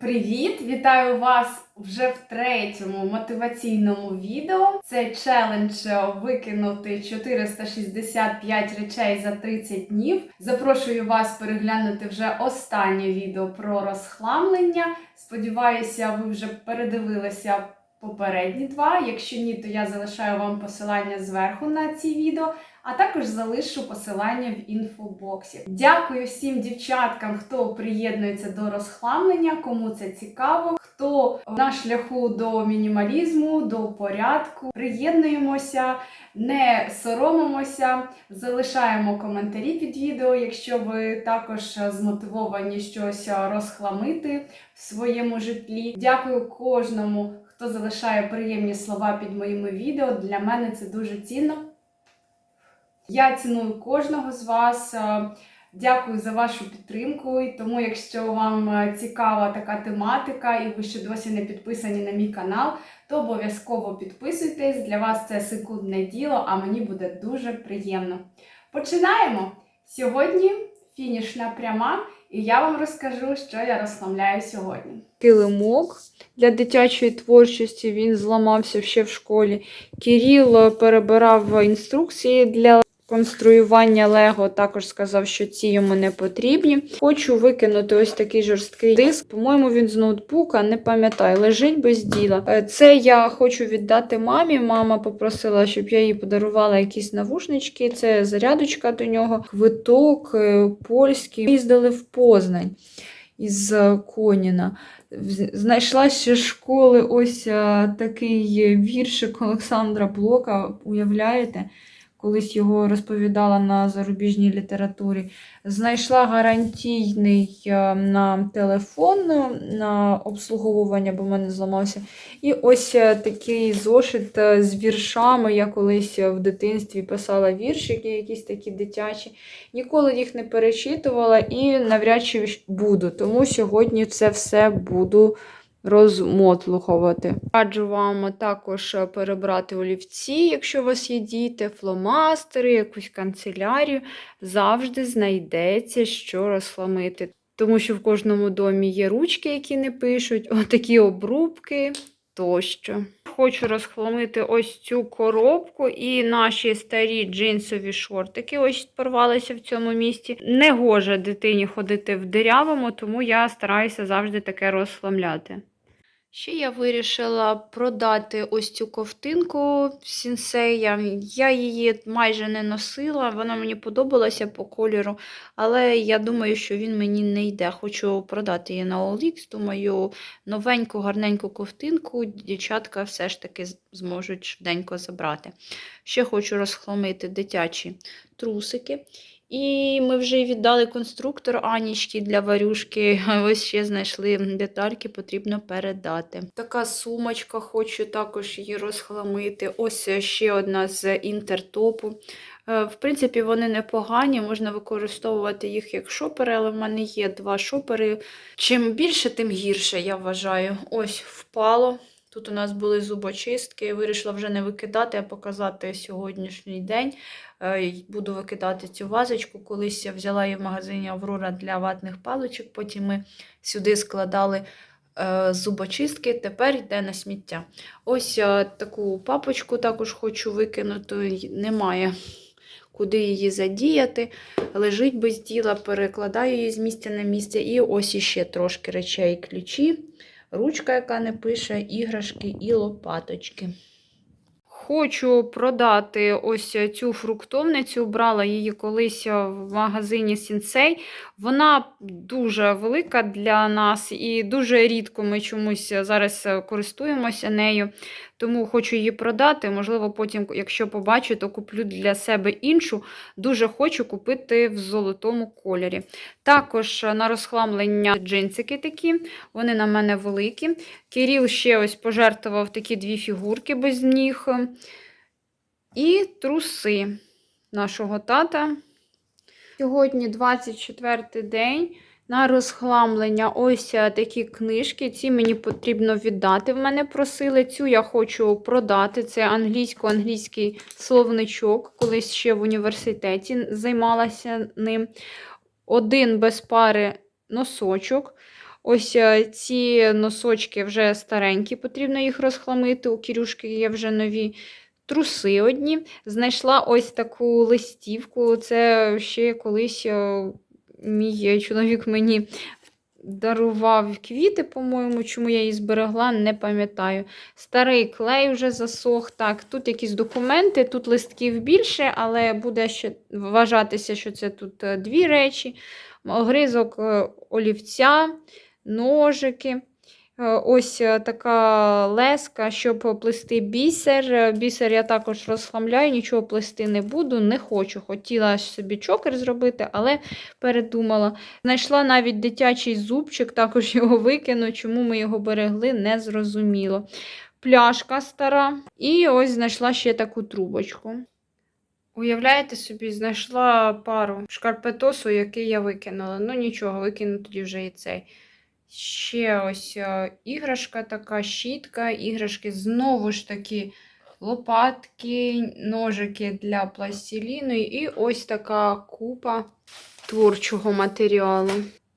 Привіт! Вітаю вас вже в третьому мотиваційному відео. Це челендж викинути 465 речей за 30 днів. Запрошую вас переглянути вже останнє відео про розхламлення. Сподіваюся, ви вже передивилися попередні два. Якщо ні, то я залишаю вам посилання зверху на ці відео. А також залишу посилання в інфобоксі. Дякую всім дівчаткам, хто приєднується до розхламлення, кому це цікаво, хто на шляху до мінімалізму, до порядку. Приєднуємося, не соромимося, залишаємо коментарі під відео, якщо ви також змотивовані щось розхламити в своєму житлі. Дякую кожному, хто залишає приємні слова під моїми відео. Для мене це дуже цінно. Я ціную кожного з вас. Е, Дякую за вашу підтримку. І тому, якщо вам е, цікава така тематика і ви ще досі не підписані на мій канал, то обов'язково підписуйтесь. Для вас це секундне діло, а мені буде дуже приємно. Починаємо! Сьогодні фінішна пряма, і я вам розкажу, що я розслабляю сьогодні. Килимок для дитячої творчості він зламався ще в школі. Кирил перебирав інструкції для конструювання Лего. Також сказав, що ці йому не потрібні. Хочу викинути ось такий жорсткий диск. По-моєму, він з ноутбука, не пам'ятаю, лежить без діла. Е, Це я хочу віддати мамі. Мама попросила, щоб я їй подарувала якісь навушнички. Це зарядочка до нього, квиток е, польський. Їздили в Познань із Коніна. Знайшла ще школи ось е, такий віршик Олександра Блока, уявляєте? Колись його розповідала на зарубіжній літературі. Знайшла гарантійний е, на телефон е, на обслуговування, бо в мене зламався. І ось е, такий зошит з віршами. Я колись в дитинстві писала віршики, якісь такі дитячі. Ніколи їх не перечитувала і навряд чи буду. Тому сьогодні це все буду розмотлухувати. Раджу вам також перебрати олівці, якщо у вас є діти, фломастери, якусь канцелярію. Завжди знайдеться, що розхламити. Тому що в кожному домі є ручки, які не пишуть, отакі обрубки тощо. Хочу розхламити ось цю коробку і наші старі джинсові шортики ось порвалися в цьому місці. Не гоже дитині ходити в дирявому, тому я стараюся завжди таке розхламляти. Ще я вирішила продати ось цю ковтинку сінсея. Я її майже не носила, вона мені подобалася по кольору, але я думаю, що він мені не йде. Хочу продати її на OLX, думаю, новеньку, гарненьку ковтинку дівчатка все ж таки зможуть швиденько забрати. Ще хочу розхламити дитячі трусики. І ми вже віддали конструктор Анічки для варюшки. Ось ще знайшли детальки, потрібно передати. Така сумочка, хочу також її розхламити. Ось ще одна з інтертопу. Е, В принципі, вони непогані, можна використовувати їх як шопери, але в мене є два шопери. Чим більше, тим гірше, я вважаю. Ось впало. Тут у нас були зубочистки. Я вирішила вже не викидати, а показати сьогоднішній день. Е, Буду викидати цю вазочку. Колись я взяла її в магазині Аврора для ватних паличок. Потім ми сюди складали е, зубочистки, тепер йде на сміття. Ось е, таку папочку також хочу викинути. Немає куди її задіяти. Лежить без діла, перекладаю її з місця на місце. І ось іще трошки речей ключі, ручка, яка не пише, іграшки і лопаточки. Хочу продати ось цю фруктовницю. Брала її колись в магазині Сінсей. Вона дуже велика для нас і дуже рідко ми чомусь зараз користуємося нею. Тому хочу її продати. Можливо, потім, якщо побачу, то куплю для себе іншу. Дуже хочу купити в золотому кольорі. Також на розхламлення джинсики такі, вони на мене великі. Кирил ще ось пожертвував такі дві фігурки без ніг. І труси нашого тата. Сьогодні 24 день. На розхламлення ось е, такі книжки. Ці мені потрібно віддати. В мене просили. Цю я хочу продати. Це англійсько-англійський словничок. Колись ще в університеті займалася ним. Один без пари носочок. Ось е, ці носочки вже старенькі, потрібно їх розхламити. У Кірюшки є вже нові труси одні. Знайшла ось таку листівку. Це ще колись е, мій чоловік мені дарував квіти, по-моєму, чому я її зберегла, не пам'ятаю. Старий клей вже засох. Так, тут якісь документи, тут листків більше, але буде ще вважатися, що це тут е, дві речі: гризок е, олівця, ножики. Е, Ось е, така леска, щоб плести бісер. Е, Бісер я також розхламляю, нічого плести не буду, не хочу. Хотіла собі чокер зробити, але передумала. Знайшла навіть дитячий зубчик, також його викину. Чому ми його берегли, не зрозуміло. Пляшка стара. І ось знайшла ще таку трубочку. Уявляєте собі, знайшла пару шкарпетосу, який я викинула. Ну нічого, викину тоді вже і цей. Ще ось е, іграшка така, щітка, іграшки знову ж таки лопатки, ножики для пластиліну і ось така купа творчого матеріалу.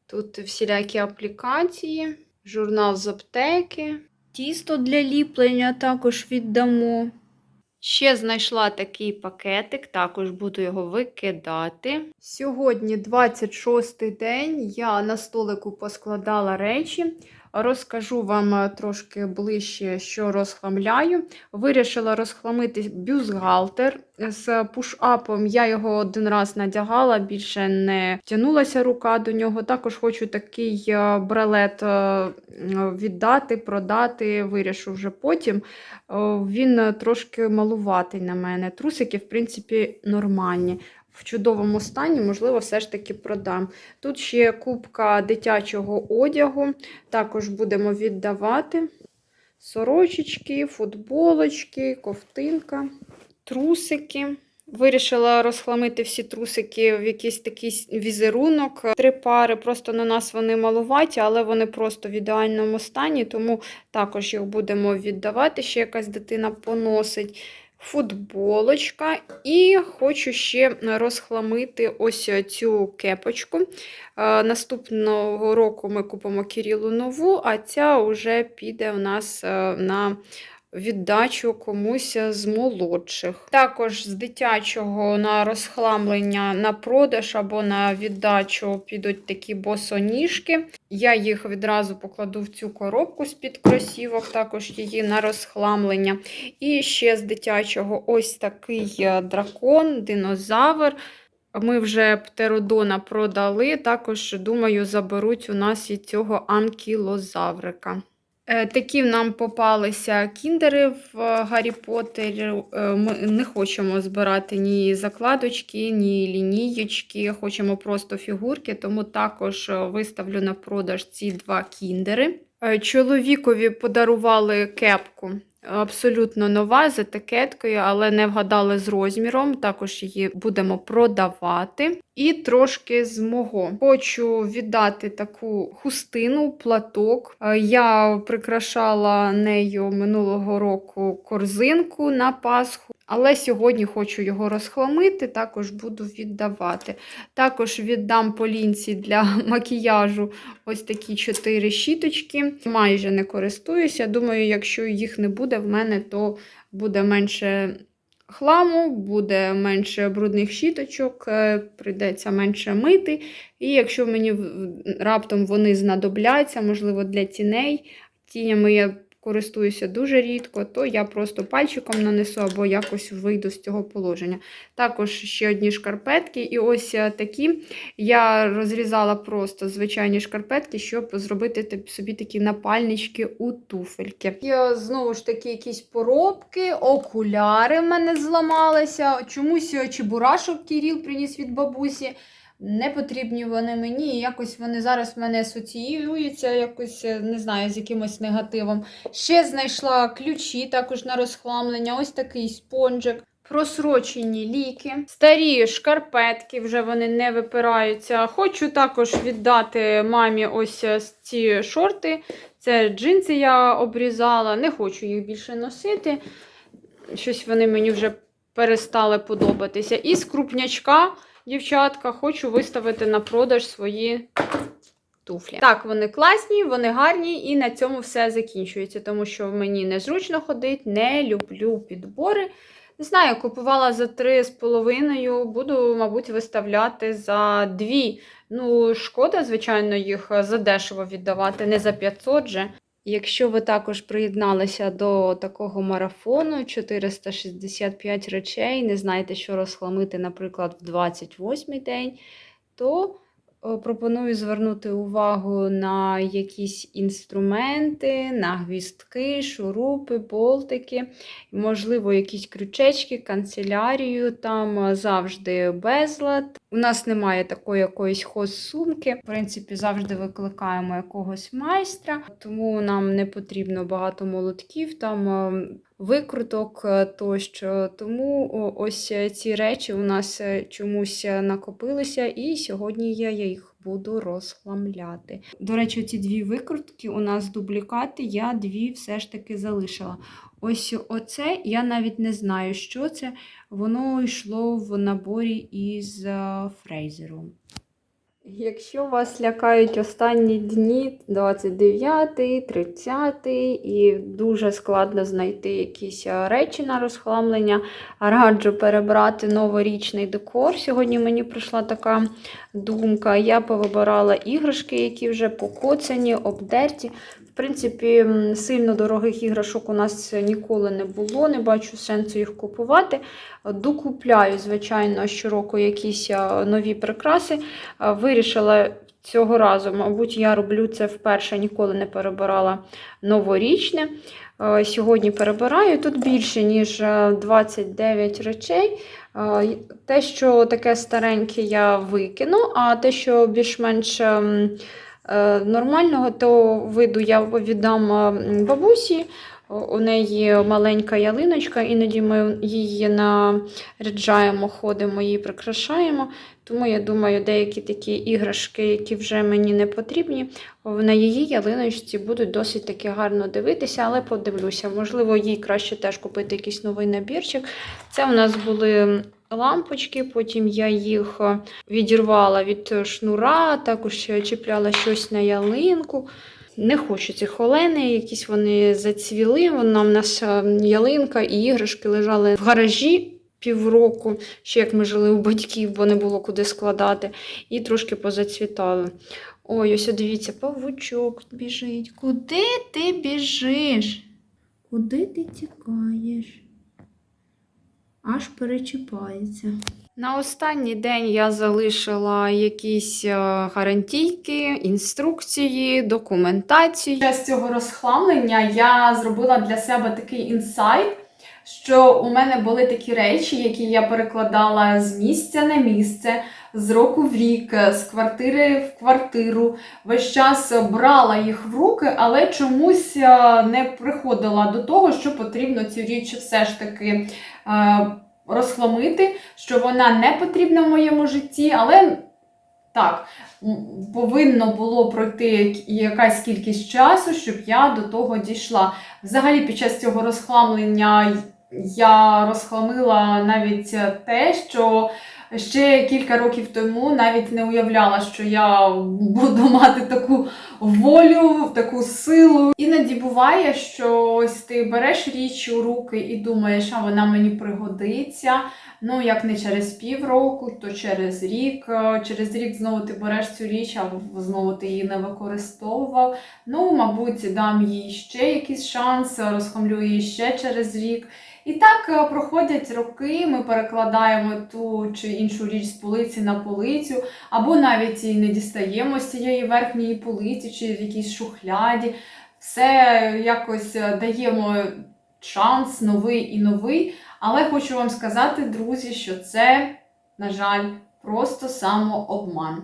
Тут всілякі аплікації, журнал з аптеки, тісто для ліплення також віддамо. Ще знайшла такий пакетик, також буду його викидати. Сьогодні 26 день. Я на столику поскладала речі. Розкажу вам е, трошки ближче, що розхламляю. Вирішила розхламити бюстгальтер з пуш-апом. Я його один раз надягала, більше не тягнулася рука до нього. Також хочу такий е, бралет е, віддати, продати. Вирішу вже потім. Він трошки малуватий на мене. Трусики, в принципі, нормальні. В чудовому стані, можливо, все ж таки продам. Тут ще кубка дитячого одягу, також будемо віддавати. Сорочечки, футболочки, ковтинка, трусики. Вирішила розхламити всі трусики в якийсь такий візерунок. Три пари, просто на нас вони малуваті, але вони просто в ідеальному стані, тому також їх будемо віддавати. Ще якась дитина поносить. Футболочка. І хочу ще розхламити ось цю кепочку. Е, Наступного року ми купимо Кірілу нову, а ця вже піде у нас е, на віддачу комусь з молодших. Також з дитячого на розхламлення на продаж або на віддачу підуть такі босоніжки. Я їх відразу покладу в цю коробку з-під кросівок, також її на розхламлення. І ще з дитячого ось такий е, дракон, динозавр. Ми вже птеродона продали, також, думаю, заберуть у нас і цього анкілозаврика. Е, Такі нам попалися кіндери в е, Гаррі Поттері. Е, Ми не хочемо збирати ні закладочки, ні лінієчки, хочемо просто фігурки, тому також виставлю на продаж ці два кіндери. Чоловікові подарували кепку. Абсолютно нова з етикеткою, але не вгадали з розміром. Також її будемо продавати. І трошки з мого. Хочу віддати таку хустину, платок. Е, Я прикрашала нею минулого року корзинку на Пасху. Але сьогодні хочу його розхламити, також буду віддавати. Також віддам полінці для макіяжу ось такі чотири щіточки. Майже не користуюся. Думаю, якщо їх не буде в мене, то буде менше хламу, буде менше брудних щіточок, е, прийдеться менше мити. І якщо мені раптом вони знадобляться, можливо, для тіней, тінями я користуюся дуже рідко, то я просто пальчиком нанесу або якось вийду з цього положення. Також ще одні шкарпетки, і ось е, такі я розрізала просто звичайні шкарпетки, щоб зробити собі такі напальнички у туфельки. Я знову ж таки якісь поробки, окуляри в мене зламалися. Чомусь е, чебурашок Кіріл приніс від бабусі. Не потрібні вони мені, і якось вони зараз в мене асоціюються, якось е, не знаю, з якимось негативом. Ще знайшла ключі також на розхламлення, ось такий спонжик. Просрочені ліки, старі шкарпетки, вже вони не випираються. Хочу також віддати мамі ось е, ці шорти. Це джинси я обрізала, не хочу їх більше носити. Щось вони мені вже перестали подобатися. І з крупнячка, дівчатка, хочу виставити на продаж свої туфлі. Так, вони класні, вони гарні, і на цьому все закінчується, тому що мені незручно ходити, не люблю підбори. Не знаю, купувала за 3,5, буду, мабуть, виставляти за 2. Ну, шкода, звичайно, їх задешево віддавати, не за 500 же. Якщо ви також приєдналися до такого марафону 465 речей, не знаєте, що розхламити, наприклад, в 28-й день, то пропоную звернути увагу на якісь інструменти, на гвістки, шурупи, болтики, можливо, якісь крючечки, канцелярію, там е, завжди безлад. У нас немає такої якоїсь хоз-сумки. В принципі, завжди викликаємо якогось майстра, тому нам не потрібно багато молотків, там е, викруток е, тощо. Тому ось е, ці речі у нас е, чомусь накопилися, і сьогодні я їх буду розхламляти. До речі, ці дві викрутки у нас дублікати, я дві все ж таки залишила. Ось оце я навіть не знаю, що це. Воно йшло в наборі із фрейзером. Якщо вас лякають останні дні, 29, 30, і дуже складно знайти якісь е, речі на розхламлення, раджу перебрати новорічний декор. Сьогодні мені прийшла така думка. Я повибирала іграшки, які вже покоцані, обдерті. В принципі, сильно дорогих іграшок у нас ніколи не було, не бачу сенсу їх купувати. Докупляю, звичайно, щороку якісь нові прикраси. Вирішила цього разу, мабуть, я роблю це вперше, ніколи не перебирала новорічне. Сьогодні перебираю. Тут більше, ніж е, 29 речей. Те, що таке стареньке, я викину, а те, що більш-менш ем, нормального, то виду я віддам е, бабусі. У неї маленька ялиночка, іноді ми її наряджаємо, ходимо, її прикрашаємо. Тому я думаю, деякі такі іграшки, які вже мені не потрібні, на її ялиночці будуть досить таки гарно дивитися, але подивлюся. Можливо, їй краще теж купити якийсь новий набірчик. Це у нас були лампочки, потім я їх е, відірвала від шнура, також чіпляла щось на ялинку. Не хочу ці холени, якісь вони зацвіли. Вона в нас е, ялинка і іграшки лежали в гаражі півроку, ще як ми жили у батьків, бо не було куди складати, і трошки позацвітали. Ой, ось дивіться, павучок біжить. Куди ти біжиш? Куди ти тікаєш? Аж перечіпається. На останній день я залишила якісь е, гарантійки, інструкції, документацію. З цього розхламлення я зробила для себе такий інсайт, що у мене були такі речі, які я перекладала з місця на місце, з року в рік, з квартири в квартиру. Весь час брала їх в руки, але чомусь е, не приходила до того, що потрібно цю річ все ж таки е, розхламити, що вона не потрібна в моєму житті, але так, повинно було пройти якась кількість часу, щоб я до того дійшла. Взагалі, під час цього розхламлення я розхламила навіть те, що ще кілька років тому навіть не уявляла, що я буду мати таку волю, таку силу. Іноді буває, що ось ти береш річ у руки і думаєш, а вона мені пригодиться. Ну, як не через півроку, то через рік. Е, Через рік знову ти береш цю річ, а знову ти її не використовував. Ну, мабуть, дам їй ще якийсь шанс, розхомлю її ще через рік. І так е, проходять роки, ми перекладаємо ту чи іншу річ з полиці на полицю, або навіть і не дістаємо з цієї верхньої полиці чи в якійсь шухляді. Все якось е, даємо шанс новий і новий. Але хочу вам сказати, друзі, що це, на жаль, просто самообман.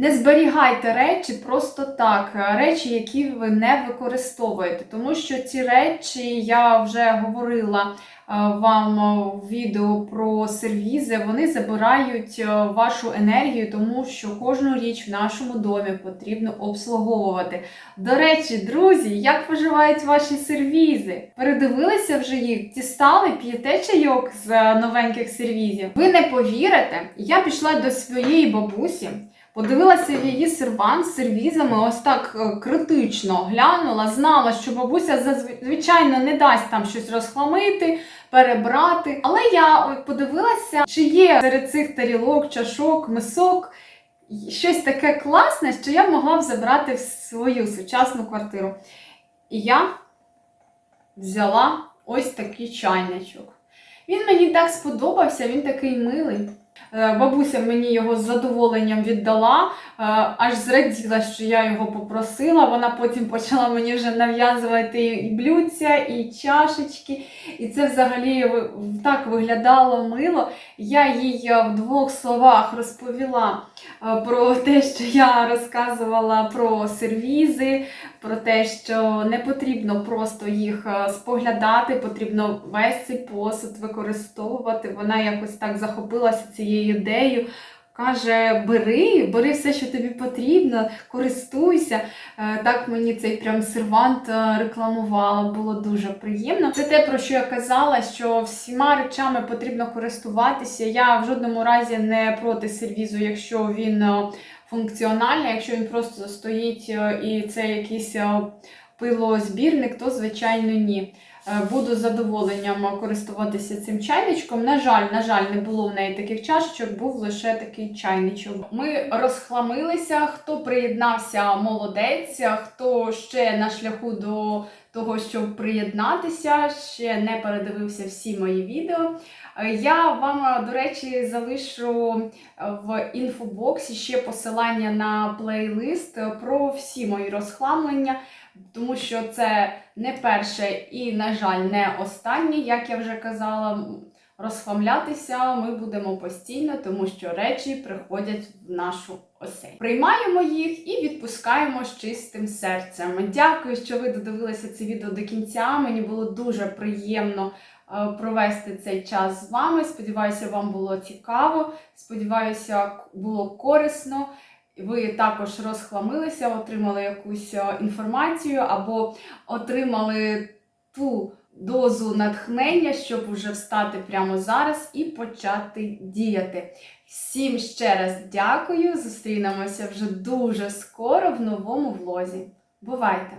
Не зберігайте речі просто так, е, речі, які ви не використовуєте, тому що ці речі я вже говорила е, вам е, в відео про сервізи, вони забирають вашу енергію, тому що кожну річ в нашому домі потрібно обслуговувати. До речі, друзі, як поживають ваші сервізи? Передивилися вже їх, дістали, п'єте чайок з новеньких сервізів. Ви не повірите, я пішла до своєї бабусі. Подивилася в її сервант з сервізами, ось так е, критично глянула, знала, що бабуся звичайно не дасть там щось розхламити, перебрати. Але я подивилася, чи є серед цих тарілок, чашок, мисок щось таке класне, що я могла б забрати в свою сучасну квартиру. І я взяла ось такий чайничок. Він мені так сподобався, він такий милий. Е, Бабуся мені його з задоволенням віддала, аж зраділа, що я його попросила. Вона потім почала мені вже нав'язувати і блюдця, і чашечки. І це взагалі так виглядало мило. Я їй е, в двох словах розповіла е, про те, що я розказувала про сервізи, про те, що не потрібно просто їх е, споглядати, потрібно весь цей посуд використовувати. Вона якось так захопилася цією ідеєю. Каже, бери, бери все, що тобі потрібно, користуйся. Е, Так мені цей прям сервант е, рекламувала, було дуже приємно. Це те, про що я казала, що всіма речами потрібно користуватися. Я в жодному разі не проти сервізу, якщо він е, функціональний, якщо він просто стоїть і це якийсь пилозбірник, то звичайно ні. Е, Буду з задоволенням користуватися цим чайничком. На жаль, на жаль, не було в неї таких чашечок, був лише такий чайничок. Ми розхламилися. Хто приєднався, молодець, хто ще на шляху до того, щоб приєднатися, ще не передивився всі мої відео. Е, Я вам, до речі, залишу е, в інфобоксі ще посилання на плейлист е, про всі мої розхламлення, тому що це не перше і, на жаль, не останнє, як я вже казала. Розхламлятися ми будемо постійно, тому що речі приходять в нашу оселю. Приймаємо їх і відпускаємо з чистим серцем. Дякую, що ви додивилися це відео до кінця. Мені було дуже приємно е, провести цей час з вами. Сподіваюся, вам було цікаво. Сподіваюся, було корисно. Ви також розхламилися, отримали якусь е, інформацію або отримали ту дозу натхнення, щоб уже встати прямо зараз і почати діяти. Всім ще раз дякую. Зустрінемося вже дуже скоро в новому влозі. Бувайте!